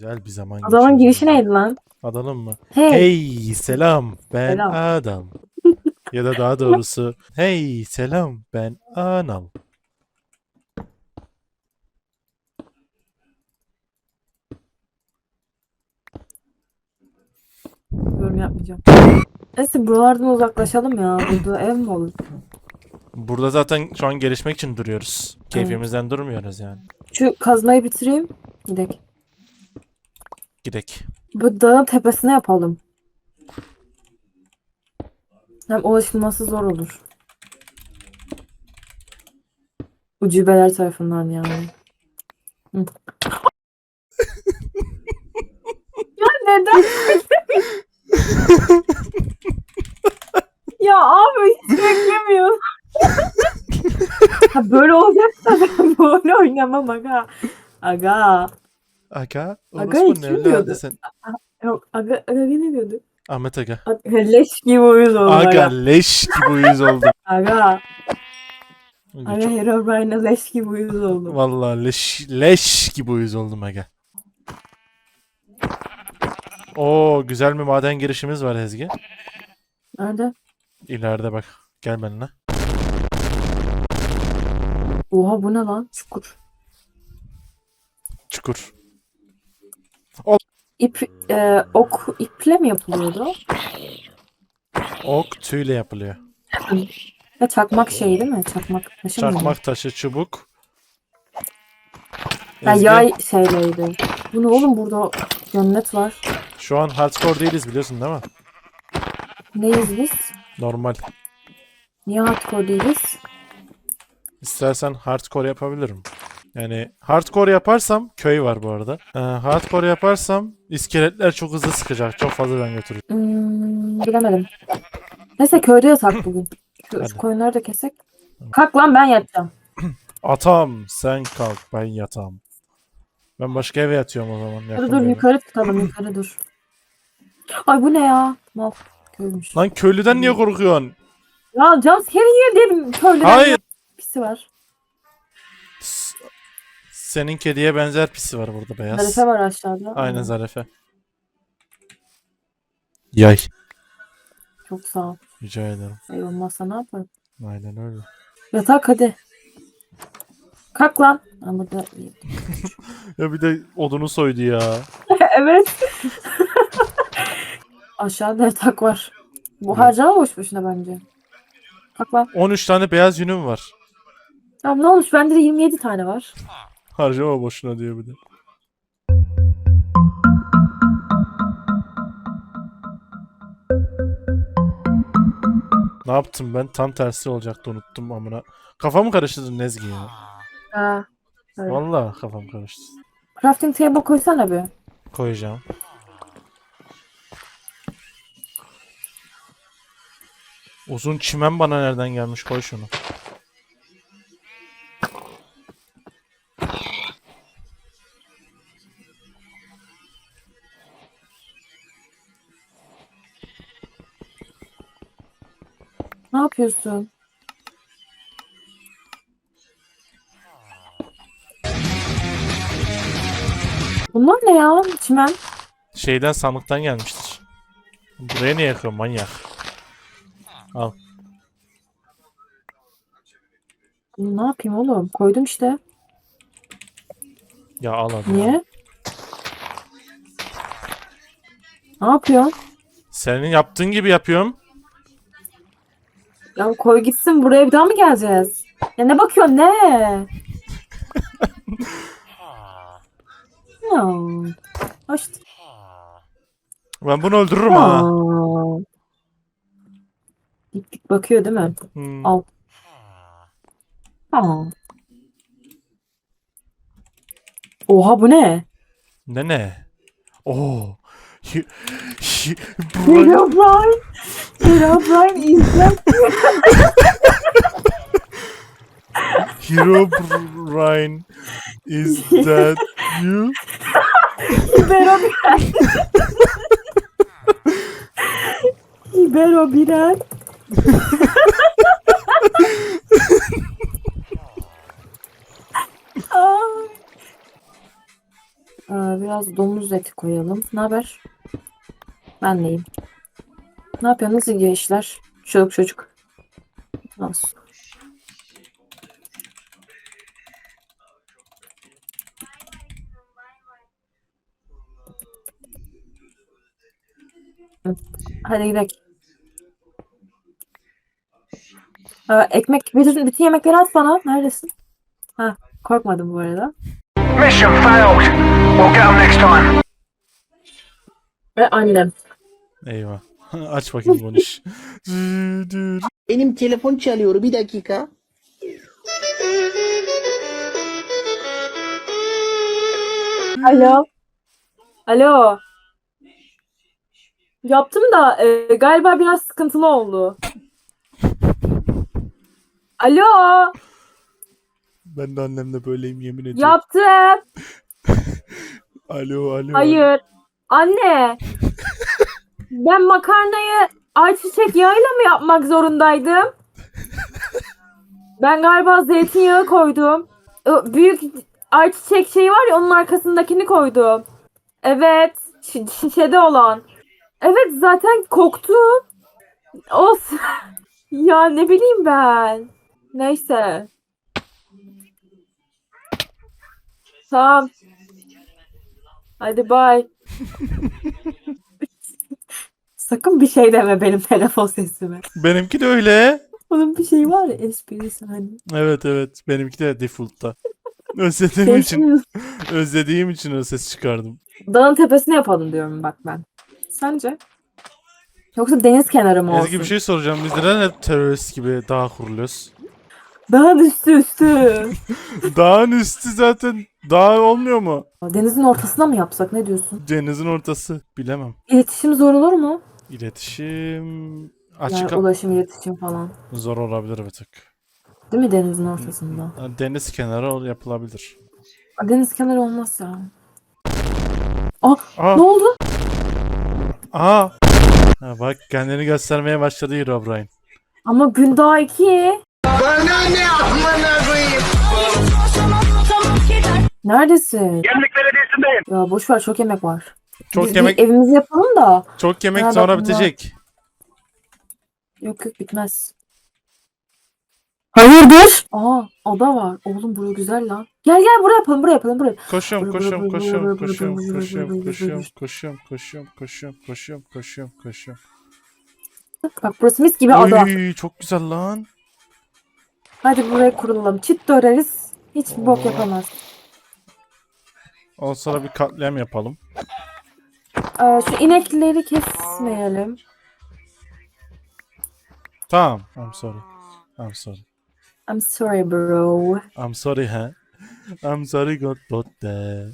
Güzel bir zaman O zaman geçireceğiz. girişi neydi lan? Adalım mı? Hey. Hey selam ben Selam. Adam. ya da daha doğrusu hey selam ben Anal. Yorum yapmayacağım. Neyse buralardan uzaklaşalım ya. Burada ev mi olur? Burada zaten şu an gelişmek için duruyoruz. Keyfimizden durmuyoruz yani. Şu kazmayı bitireyim. Gidelim. Gidek. Bu dağın tepesine yapalım. Hem ulaşılması zor olur. Ucubeler tarafından yani. Hı. ya neden? ya abi hiç beklemiyorum. ha, böyle olacaksa ben böyle oynamam aga. Aga. Aga. Aga Orospu bilmiyordu. sen? Yok aga, aga ne diyordu? Ahmet Aga. Aga, Leş gibi uyuz oldu Aga aga. leş gibi uyuz oldum. Aga. Aga, çok- Herobrine'e leş gibi uyuz oldum. Vallahi leş, leş gibi uyuz oldum aga. Oo güzel bir maden girişimiz var Ezgi. Nerede? İleride bak. Gel benimle. Oha bu ne lan? Çukur. Çukur. İp, e, ok iple mi yapılıyordu? Ok tüyle yapılıyor. Ve çakmak şey değil mi? Çakmak taşı mıydı? Çakmak taşı, çubuk. Ha, Ezgi, yay şeyleydi. Bu ne oğlum burada cennet var. Şu an hardcore değiliz biliyorsun değil mi? Neyiz biz? Normal. Niye hardcore değiliz? İstersen hardcore yapabilirim. Yani hardcore yaparsam köy var bu arada. Ee, hardcore yaparsam iskeletler çok hızlı sıkacak. Çok fazla can götürür. Hmm, bilemedim. Neyse köyde yatak bugün. Şu, şu koyunları da kesek. Kalk lan ben yatacağım. Atam sen kalk ben yatam. Ben başka eve yatıyorum o zaman. Dur dur yukarı tutalım yukarı dur. Ay bu ne ya? Mal köymüş. Lan köylüden niye korkuyorsun? Ya seni yiyor dedim. Köylüden Hayır. Pisi var. Senin kediye benzer pisi var burada beyaz. Zarife var aşağıda. Aynen Aa, Zarefe. Yay. Çok sağ ol. Rica ederim. Ay olmazsa ne yaparım? Aynen öyle. Yatak hadi. Kalk lan. Ama da Ya bir de odunu soydu ya. evet. Aşağıda yatak var. Bu Evet. harcama boş boşuna bence. Kalk lan. 13 tane beyaz yünüm var. Tamam ne olmuş? Bende de 27 tane var. Harcama boşuna diyor bir de. Ne yaptım ben? Tam tersi olacaktı unuttum amına. Kafamı karıştırdın Nezgi ya. Ha. Evet. Vallahi kafam karıştı. Crafting table koysana bir. Koyacağım. Uzun çimen bana nereden gelmiş? Koy şunu. Yapıyorsun? Bunlar ne ya? Çimen. Şeyden sandıktan gelmiştir. Buraya niye yakıyor manyak? Al. Ne yapayım oğlum? Koydum işte. Ya al hadi. Niye? Ne yapıyorsun? Senin yaptığın gibi yapıyorum. Ya koy gitsin buraya bir daha mı geleceğiz? Ya ne bakıyorsun ne? ya. Hoş. Ben bunu öldürürüm ha. Dik bakıyor değil mi? Hmm. Al. Aa. Oha bu ne? Ne ne? Oo. Hi- hi- Brian- Herobrine. Herobrine izle. Hero Brian is that you? Herobrine. Herobrine. Aa. Aa, biraz biraz domuz eti koyalım. Ne haber? Ben neyim? Ne yapıyor? Nasıl gidiyor işler? Çocuk çocuk. Nasıl? Hadi gidelim. Ee, ekmek, bütün, bütün yemekleri at bana. Neredesin? Ha, korkmadım bu arada. Mission failed. We'll get 'em next time. Ve annem. Eyvah. Aç bakayım bunu iş. Benim telefon çalıyor bir dakika. Alo. Alo. Yaptım da e, galiba biraz sıkıntılı oldu. Alo. Ben de annemle böyleyim yemin ediyorum. Yaptım. Alo alo. Hayır. Anne. Ben makarnayı ayçiçek yağıyla mı yapmak zorundaydım? Ben galiba zeytinyağı koydum. Büyük ayçiçek şeyi var ya onun arkasındakini koydum. Evet. şi- Şişede olan. Evet zaten koktu. Olsun. ya ne bileyim ben. Neyse. Tamam. Hadi bay. Sakın bir şey deme benim telefon sesime. Benimki de öyle. Onun bir şeyi var ya esprisi hani. Evet evet. Benimki de default'ta. Özlediğim için, özlediğim için o ses çıkardım. dağın tepesine yapalım diyorum bak ben. Sence? Yoksa deniz kenarı mı olsun? Ezgi bir şey soracağım. Biz neden hep terörist gibi dağ kuruluyoruz? Dağın üstü üstü. Dağın üstü zaten dağ olmuyor mu? Denizin ortasına mı yapsak ne diyorsun? Denizin ortası. Bilemem. İletişim zor olur mu? İletişim Yani açık ulaşım iletişim falan. zor olabilir bir tık. Değil mi denizin ortasında? Yani Deniz kenarı ol- yapılabilir. Aa, Deniz kenarı olmaz ya. Aa, Aa, ne oldu? aa. Ha, bak kendini göstermeye başladı Herobrine. Ama gün daha iki. Bana ne amına koyayım? Neredesin? Gemlik Belediyesi'ndeyim. Ya boş ver çok yemek var. Çok Biz bir yemek evimizi yapalım da. çok yemek Ha, sonra bak, bitecek. Yok yok bitmez. Hayırdır? Aa ada var. Oğlum burası güzel lan. Gel gel buraya yapalım buraya yapalım buraya. Koşuyorum, koşuyorum, koşuyorum, koşuyorum, koşuyorum, koşuyorum, koşuyorum, koşuyorum, koşuyorum, koşuyorum, koşuyorum, koşuyorum, koşuyorum. Bak burası mis gibi ada. Oy, çok güzel lan. Hadi buraya kurulalım. Çit de öreriz. Hiç bok yapamaz. Ondan sonra bir katliam yapalım. Ee, şu inekleri kesmeyelim. Tamam. I'm sorry. I'm sorry. I'm sorry bro. I'm sorry ha. I'm sorry God botte.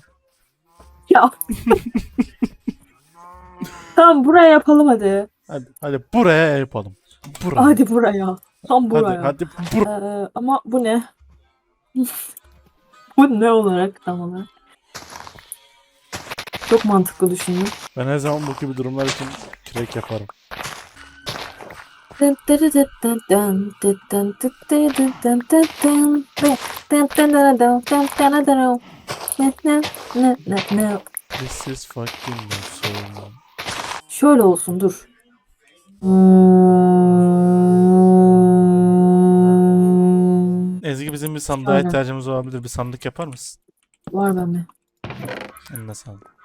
Ya. tamam buraya yapalım hadi. Hadi, hadi buraya yapalım. Buraya. Hadi buraya. Tam hadi, buraya. hadi bur- Ee, ama bu ne? bu ne olarak tam olarak? Çok mantıklı düşündüm. Ben her zaman bu gibi durumlar için kürek yaparım. This is fucking awesome. Şöyle olsun dur. Ezgi bizim bir sandığa Aynen. ihtiyacımız olabilir. Bir sandık yapar mısın? Var bende. Eline sağlık.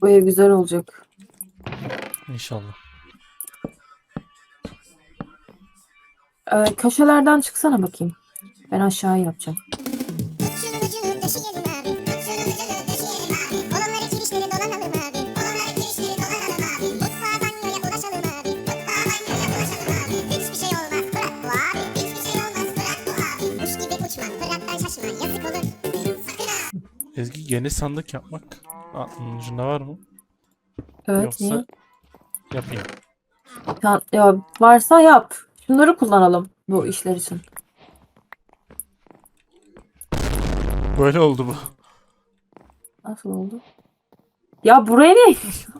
Bu ev güzel olacak. İnşallah. Ee, köşelerden çıksana bakayım. Ben aşağı yapacağım. Ezgi yeni sandık yapmak aklının ucunda var mı? Evet Yoksa niye? yapayım. Ya, ya varsa yap. Şunları kullanalım bu işler için. Böyle oldu bu. Nasıl oldu? Ya buraya ne?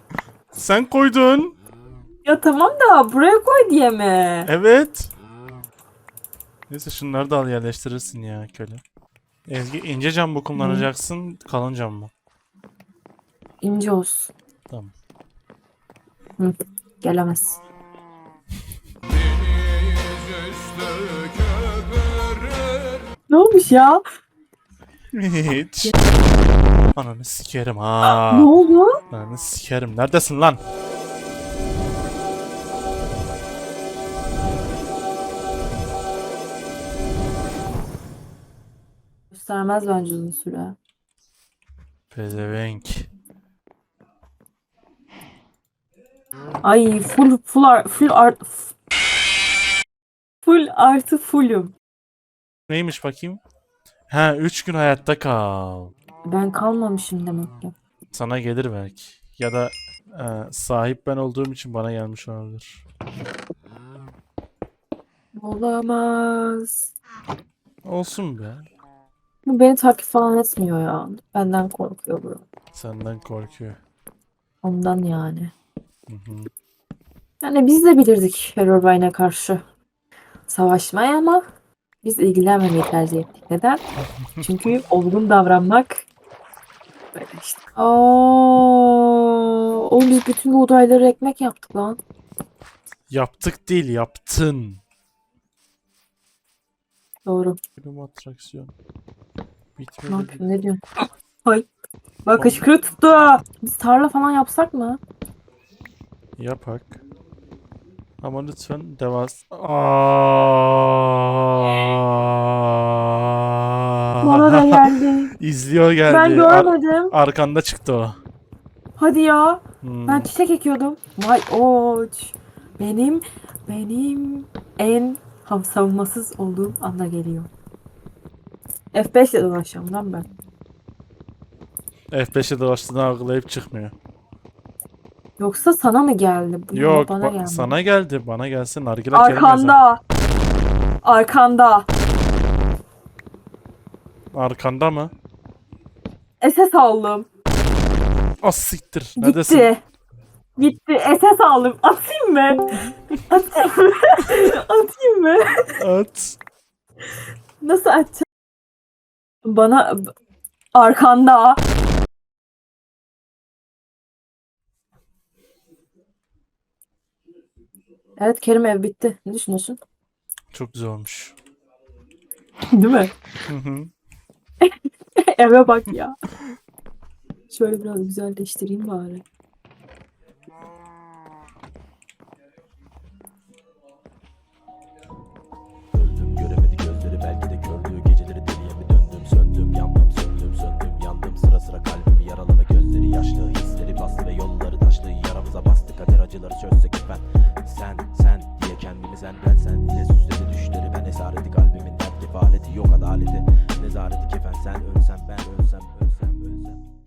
Sen koydun. Ya tamam da buraya koy diye mi? Evet. Neyse şunları da al yerleştirirsin ya köle. Ezgi ince cam mı kullanacaksın, kalın cam mı? İnce olsun. Tamam. Hı, gelemez. Ne olmuş ya? Hiç. Ananı sikerim ha. Ne oldu? Ananı sikerim. Neredesin lan? Göstermez bence uzun süre. Pezevenk. Ay full full ar- full art full artı fullüm. Neymiş bakayım? Ha 3 gün hayatta kal. Ben kalmamışım demek ki. Sana gelir belki. Ya da e, sahip ben olduğum için bana gelmiş olabilir. Olamaz. Olsun be. Bu beni takip falan etmiyor ya. Benden korkuyor bu. Senden korkuyor. Ondan yani. Hı hı. Yani biz de bilirdik Herobrine'e karşı savaşmayı ama biz ilgilenmemeyi tercih ettik. Neden? Çünkü olgun davranmak böyle işte. Aa, oğlum biz bütün buğdayları ekmek yaptık lan. Yaptık değil yaptın. Doğru. Benim atraksiyon. Ne Bitmedi. yapıyorsun? Ne diyorsun? Ay. Bak hıçkırık tuttu. Biz tarla falan yapsak mı? Yapak. Ama lütfen devas. Bana da geldi. İzliyor geldi. Ben Ar- görmedim. arkanda çıktı o. Hadi ya. Hmm. Ben çiçek ekiyordum. Vay oç. Benim benim en savunmasız olduğum anda geliyor. F5 ile dolaşıyorum lan ben. F5'e dolaştığını algılayıp çıkmıyor. Yoksa sana mı geldi? Bu Yok bana ba- geldi. sana geldi. Bana gelsin. Nargile. Arkanda. Arkanda. Arkanda mı? SS aldım. Az siktir. Neredesin? Gitti. Gitti. SS aldım. Atayım mı? Atayım mı? Atayım mı? At. Nasıl atacağım? Bana arkanda. Evet Kerim ev bitti. Ne düşünüyorsun? Çok güzel olmuş. Değil mi? Eve bak ya. Şöyle biraz güzelleştireyim bari.